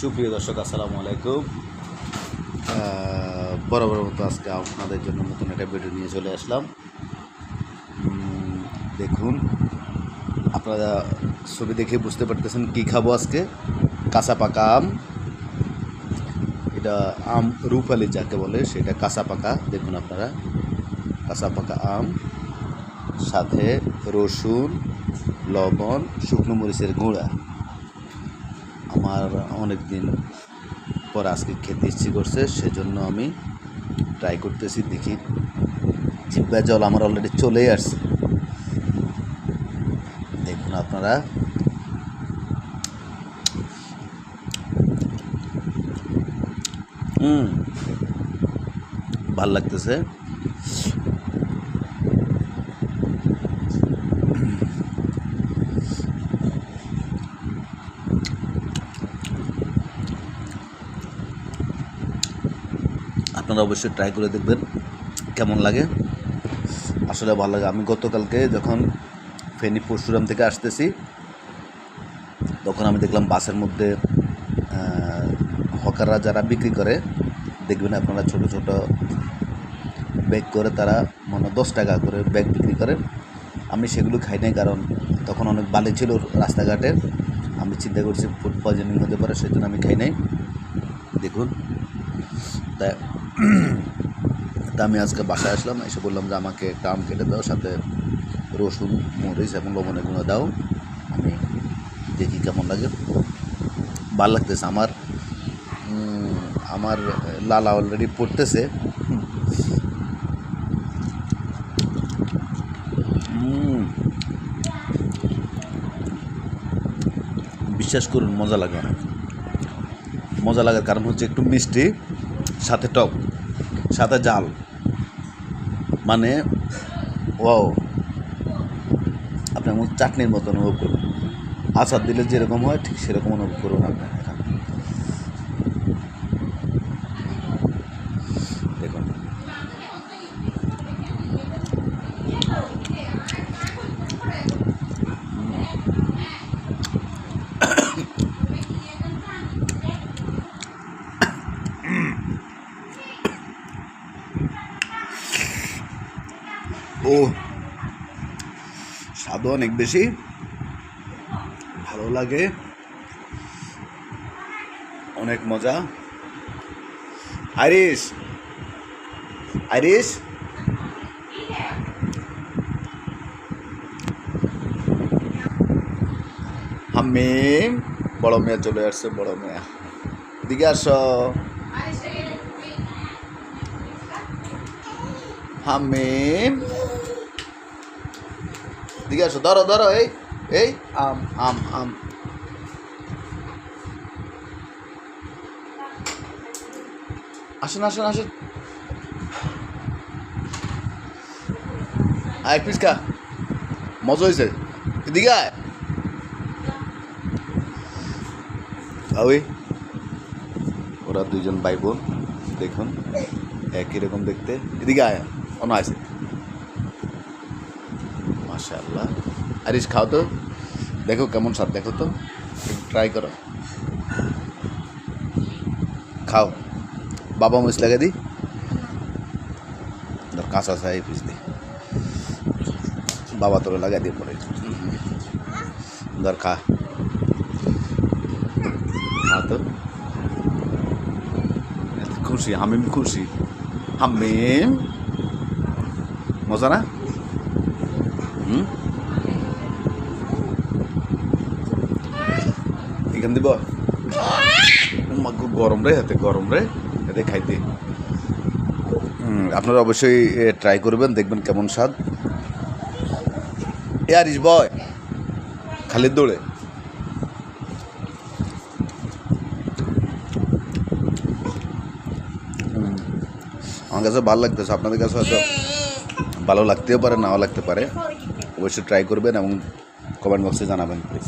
সুপ্রিয় দর্শক, আসসালামু আলাইকুম। বরাবর মতো আজকে আপনাদের জন্য নতুন একটা ভিডিও নিয়ে চলে আসলাম। দেখুন, আপনারা ছবি দেখে বুঝতে পারতেছেন কী খাব আজকে। কাঁচা পাকা আম, এটা আম রূপালি যাকে বলে, সেটা কাঁচা পাকা দেখুন আপনারা। কাঁচা পাকা আম, সাথে রসুন, লবণ, শুকনো মরিচের গুঁড়া। আমার অনেক দিন পর আজকে খেতে ইচ্ছে করছে, সেজন্য আমি ট্রাই করতেছি, দেখি। জিব্বা জল আমার অলরেডি চলেই আসছে। দেখুন আপনারা। হুম ভালো লাগতেছে। আপনারা অবশ্যই ট্রাই করে দেখবেন কেমন লাগে। আসলে ভালো লাগে। আমি গতকালকে যখন ফেনী পরশুরাম থেকে আসতেছি, তখন আমি দেখলাম বাসের মধ্যে হকাররা যারা বিক্রি করে, দেখবেন আপনারা ছোট ছোট ব্যাগ করে তারা মানে দশ টাকা করে ব্যাগ বিক্রি করে। আমি সেগুলো খাই নাই কারণ তখন অনেক বালি ছিল রাস্তাঘাটে। আমি চিন্তা করছি ফুড পয়জনিং হতে পারে, সেজন্য আমি খাই নাই। দেখুন। তাই তা আমি আজকে বাসায় আসলাম, এসে বললাম যে আমাকে একটা আম কেটে দাও, সাথে রসুন, মরিচ এবং লবণের গুঁড়ো দাও। আমি দেখি কেমন লাগে। ভালো লাগতেছে আমার। আমার লালা অলরেডি পড়তেছে। বিশ্বাস করুন, মজা লাগে অনেক। মজা লাগার কারণ হচ্ছে একটু মিষ্টি। সাথে টক, সাথে জাল। মানে ওয়াও। আপনি এমন চাটনির মতো অনুভব করুন। আচার দিলে যেরকম হয়, ঠিক সেরকম অনুভব করুন আপনি এখানে দেখুন ও। স্বাদও অনেক বেশি। ভালো লাগে। অনেক মজা। আইরিস আইরিস হামিম, বড় মেয়া চলে আসছে, বড় মেয়া। দিকে আস। হামিম। দিকে ধরো ধরো, এই এই, আম আম আম। আসুন আসুন আসুন। আয় মজা হয়েছে এদিকে আয়। ওই ওরা দুইজন ভাই বোন দেখুন, একই রকম দেখতে। এদিকে আয় অন আছে। মাশাআল্লাহ আরিস খাও তো। দেখো কেমন স্বাদ, দেখো তো। ট্রাই করো। খাও। বাবা মুছ লাগাই দি। ধর কাঁচা চাই পিস দি বাবা তোরা লাগাই দিয়ে পরে। ধর খা। খা তো। খুশি, হামিম খুশি। হামিম। মজা না? এখান দিব? গরম রে, হাতে গরম রে। এতে খাইতে। আপনারা অবশ্যই ট্রাই করবেন, দেখবেন কেমন স্বাদ। এ আরিস বয় খালিদ দৌড়ে। আমার কাছে ভালো লাগতেছে, আপনাদের কাছে হয়তো ভালো লাগতেও পারে, নাও লাগতে পারে। অবশ্যই ট্রাই করবেন এবং কমেন্ট বক্সে জানাবেন প্লিজ